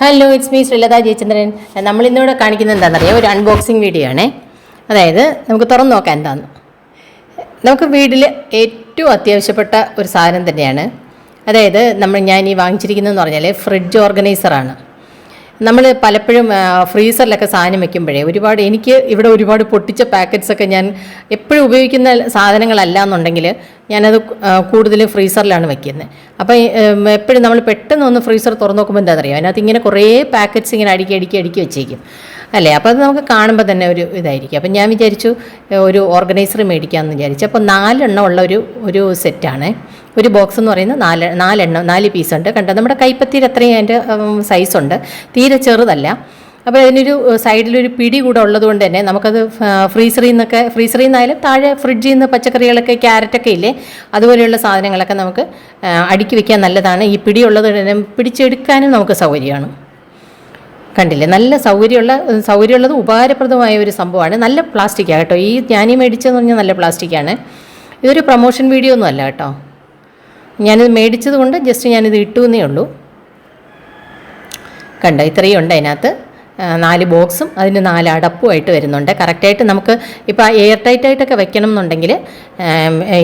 Hello it's me Sreelatha Jayachandran. നമ്മൾ ഇന്നിവിടെ കാണിക്കുന്നത് എന്താണെന്നറിയാം? ഒരു അൺബോക്സിങ് വീഡിയോ ആണേ. അതായത് നമുക്ക് തുറന്നു നോക്കാം എന്താന്ന്. നമുക്ക് വീട്ടിൽ ഏറ്റവും അത്യാവശ്യപ്പെട്ട ഒരു സാധനം തന്നെയാണ്. അതായത് നമ്മൾ ഞാൻ ഈ വാങ്ങിച്ചിരിക്കുന്നതെന്ന് പറഞ്ഞാൽ ഫ്രിഡ്ജ് ഓർഗനൈസറാണ് നമ്മൾ പലപ്പോഴും ഫ്രീസറിലൊക്കെ സാധനം വെക്കുമ്പോഴേ ഒരുപാട് എനിക്ക് ഇവിടെ ഒരുപാട് പൊട്ടിച്ച പാക്കറ്റ്സ് ഒക്കെ ഞാൻ എപ്പോഴും ഉപയോഗിക്കുന്ന സാധനങ്ങളല്ല എന്നുണ്ടെങ്കിൽ ഞാനത് കൂടുതൽ ഫ്രീസറിലാണ് വെക്കുന്നത് അപ്പോൾ എപ്പോഴും നമ്മൾ പെട്ടെന്ന് ഒന്ന് ഫ്രീസർ തുറന്നു നോക്കുമ്പോൾ എന്താ അറിയാം അതിനകത്ത് ഇങ്ങനെ കുറേ പാക്കറ്റ്സ് ഇങ്ങനെ അടുക്കി അടുക്കി അടുക്കി വെച്ചേക്കും. അല്ലേ? അപ്പോൾ അത് നമുക്ക് കാണുമ്പോൾ തന്നെ ഒരു ഇതായിരിക്കും. അപ്പം ഞാൻ വിചാരിച്ചു ഒരു ഓർഗനൈസർ മേടിക്കാമെന്ന് വിചാരിച്ചു. അപ്പോൾ നാലെണ്ണം ഉള്ള ഒരു ഒരു സെറ്റാണ്. ഒരു ബോക്സ് എന്ന് പറയുന്നത് നാല് നാലെണ്ണം നാല് പീസ് ഉണ്ട്. കണ്ടോ? നമ്മുടെ കൈപ്പത്തിയിൽ അത്രയും അതിന്റെ സൈസുണ്ട് തീരെ ചെറുതല്ല. അപ്പോൾ അതിനൊരു സൈഡിലൊരു പിടി കൂടെ ഉള്ളതുകൊണ്ട് തന്നെ നമുക്കത് ഫ്രീസറിൽ നിന്നൊക്കെ ഫ്രീസറിൽ നിന്നായാലും താഴെ ഫ്രിഡ്ജിൽ നിന്ന് പച്ചക്കറികളൊക്കെ ക്യാരറ്റൊക്കെ ഇല്ലേ? അതുപോലെയുള്ള സാധനങ്ങളൊക്കെ നമുക്ക് അടുക്കി വെക്കാൻ നല്ലതാണ്. ഈ പിടി ഉള്ളത് പിടിച്ചെടുക്കാനും നമുക്ക് സൗകര്യമാണ്. കണ്ടില്ലേ? നല്ല സൗകര്യമുള്ള സൗകര്യമുള്ളത് ഉപകാരപ്രദമായ ഒരു സംഭവമാണ്. നല്ല പ്ലാസ്റ്റിക്കാണ് കേട്ടോ. ഈ ഞാനീ മേടിച്ചതെന്ന് പറഞ്ഞാൽ നല്ല പ്ലാസ്റ്റിക്കാണ് ഇതൊരു പ്രൊമോഷൻ വീഡിയോ ഒന്നും അല്ല കേട്ടോ. ഞാനിത് മേടിച്ചത് കൊണ്ട് ജസ്റ്റ് ഞാനിത് ഇട്ടു എന്നേ ഉള്ളൂ. കണ്ടോ? ഇത്രയും ഉണ്ട് അതിനകത്ത്. നാല് ബോക്സും അതിന് നാല് അടപ്പുമായിട്ട് വരുന്നുണ്ട്. കറക്റ്റായിട്ട് നമുക്ക് ഇപ്പോൾ എയർ ടൈറ്റ് ആയിട്ടൊക്കെ വെക്കണം എന്നുണ്ടെങ്കിൽ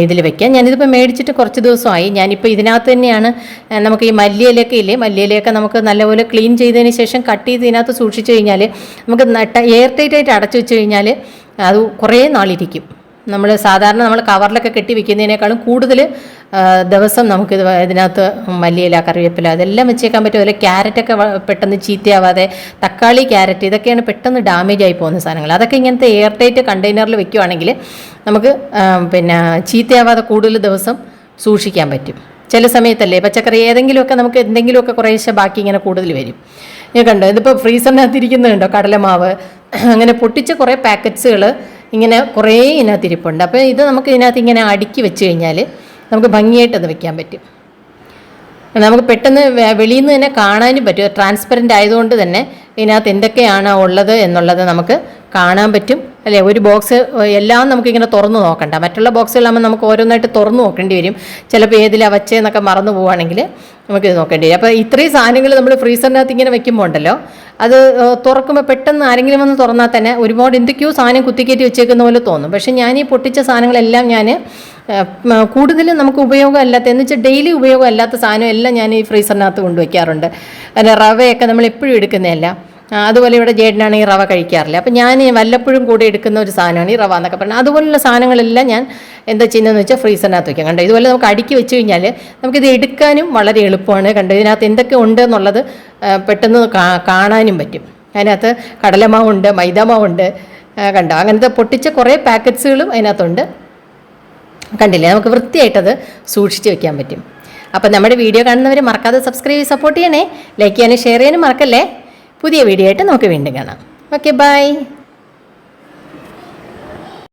ഇതിൽ വെക്കാം. ഞാനിതിപ്പോൾ മേടിച്ചിട്ട് കുറച്ച് ദിവസമായി. ഞാനിപ്പോൾ ഇതിനകത്ത് തന്നെയാണ് നമുക്ക് ഈ മല്ലിയിലൊക്കെ ഇല്ലേ? മല്ലിയിലൊക്കെ നമുക്ക് നല്ലപോലെ ക്ലീൻ ചെയ്തതിന് ശേഷം കട്ട് ചെയ്ത് ഇതിനകത്ത് സൂക്ഷിച്ച് കഴിഞ്ഞാൽ നമുക്ക് എയർ ടൈറ്റ് ആയിട്ട് അടച്ചു വെച്ച് കഴിഞ്ഞാൽ അത് കുറേ നാളിരിക്കും. നമ്മൾ സാധാരണ നമ്മൾ കവറിലൊക്കെ കെട്ടി വെക്കുന്നതിനേക്കാളും കൂടുതൽ ദിവസം നമുക്കിത് ഇതിനകത്ത് മല്ലിയില കറിവേപ്പില അതെല്ലാം വെച്ചേക്കാൻ പറ്റും. അതിൽ ക്യാരറ്റൊക്കെ പെട്ടെന്ന് ചീത്തയാവാതെ തക്കാളി ക്യാരറ്റ് ഇതൊക്കെയാണ് പെട്ടെന്ന് ഡാമേജ് ആയി പോകുന്ന സാധനങ്ങൾ. അതൊക്കെ ഇങ്ങനത്തെ എയർ ടൈറ്റ് കണ്ടെയ്നറിൽ വെക്കുവാണെങ്കിൽ നമുക്ക് പിന്നെ ചീത്തയാവാതെ കൂടുതൽ ദിവസം സൂക്ഷിക്കാൻ പറ്റും. ചില സമയത്തല്ലേ പച്ചക്കറി ഏതെങ്കിലുമൊക്കെ നമുക്ക് എന്തെങ്കിലുമൊക്കെ കുറേശ്ശെ ബാക്കി ഇങ്ങനെ കൂടുതൽ വരും. ഞാൻ കണ്ടോ? ഇതിപ്പോൾ ഫ്രീസറിനകത്ത് ഇരിക്കുന്നുണ്ടോ കടലമാവ് അങ്ങനെ പൊട്ടിച്ച കുറേ പാക്കറ്റ്സുകൾ ഇങ്ങനെ കുറേ ഇതിനകത്ത് ഇരിപ്പുണ്ട്. അപ്പോൾ ഇത് നമുക്ക് ഇതിനകത്ത് ഇങ്ങനെ അടുക്കി വെച്ച് കഴിഞ്ഞാൽ നമുക്ക് ഭംഗിയായിട്ട് അത് വെക്കാൻ പറ്റും. നമുക്ക് പെട്ടെന്ന് വെളിയിൽ നിന്ന് തന്നെ കാണാനും പറ്റും. ട്രാൻസ്പെറന്റ് ആയതുകൊണ്ട് തന്നെ ഇതിനകത്ത് എന്തൊക്കെയാണ് ഉള്ളത് എന്നുള്ളത് നമുക്ക് കാണാൻ പറ്റും. അല്ലേ? ഒരു ബോക്സ് എല്ലാം നമുക്കിങ്ങനെ തുറന്നു നോക്കണ്ട. മറ്റുള്ള ബോക്സുകളാകുമ്പോൾ നമുക്ക് ഓരോന്നായിട്ട് തുറന്നു നോക്കേണ്ടി വരും. ചിലപ്പോൾ ഏതിലാണ് വച്ചേന്നൊക്കെ മറന്നു പോവുകയാണെങ്കിൽ നമുക്കിത് നോക്കേണ്ടി വരും. അപ്പോൾ ഇത്രയും സാധനങ്ങൾ നമ്മൾ ഫ്രീസറിനകത്ത് ഇങ്ങനെ വെക്കുമ്പോൾ ഉണ്ടല്ലോ അത് തുറക്കുമ്പോൾ പെട്ടെന്ന് ആരെങ്കിലും വന്ന് തുറന്നാൽ തന്നെ ഒരുപാട് എന്തൊക്കെയോ സാധനം കുത്തിക്കയറ്റി വെച്ചേക്കുന്ന പോലെ തോന്നും. പക്ഷേ ഞാൻ ഈ പൊട്ടിച്ച സാധനങ്ങളെല്ലാം ഞാൻ കൂടുതലും നമുക്ക് ഉപയോഗമല്ലാത്ത എന്ന് വെച്ചാൽ ഡെയിലി ഉപയോഗമല്ലാത്ത സാധനം എല്ലാം ഞാൻ ഈ ഫ്രീസറിനകത്ത് കൊണ്ടുവയ്ക്കാറുണ്ട്. അല്ല റവയൊക്കെ നമ്മൾ എപ്പോഴും എടുക്കുന്നതല്ല. അതുപോലെ ഇവിടെ ജേട്ടനാണെങ്കിൽ റവ കഴിക്കാറില്ല. അപ്പം ഞാൻ വല്ലപ്പോഴും കൂടി എടുക്കുന്ന ഒരു സാധനമാണ് ഈ റവ എന്നൊക്കെ പറഞ്ഞാൽ അതുപോലുള്ള സാധനങ്ങളെല്ലാം ഞാൻ എന്താ ചെയ്യുന്നതെന്ന് വെച്ചാൽ ഫ്രീസറിനകത്ത് വയ്ക്കാം കണ്ടോ? ഇതുപോലെ നമുക്ക് അടുക്കി വെച്ച് കഴിഞ്ഞാൽ നമുക്കിത് എടുക്കാനും വളരെ എളുപ്പമാണ്. കണ്ടോ? ഇതിനകത്ത് എന്തൊക്കെ ഉണ്ട് എന്നുള്ളത് പെട്ടെന്ന് കാണാനും പറ്റും. അതിനകത്ത് കടലമാവുണ്ട് മൈദാമാവുണ്ട് കണ്ടോ? അങ്ങനത്തെ പൊട്ടിച്ച കുറേ പാക്കറ്റ്സുകളും അതിനകത്തുണ്ട്. കണ്ടില്ലേ? നമുക്ക് വൃത്തിയായിട്ടത് സൂക്ഷിച്ച് വെക്കാൻ പറ്റും. അപ്പം നമ്മുടെ വീഡിയോ കാണുന്നവർ മറക്കാതെ സബ്സ്ക്രൈബ് സപ്പോർട്ട് ചെയ്യണേ. ലൈക്ക് ചെയ്യാനും ഷെയർ ചെയ്യാനും മറക്കല്ലേ? പുതിയ വീഡിയോ ആയിട്ട് നമുക്ക് വീണ്ടും കാണാം. Okay bye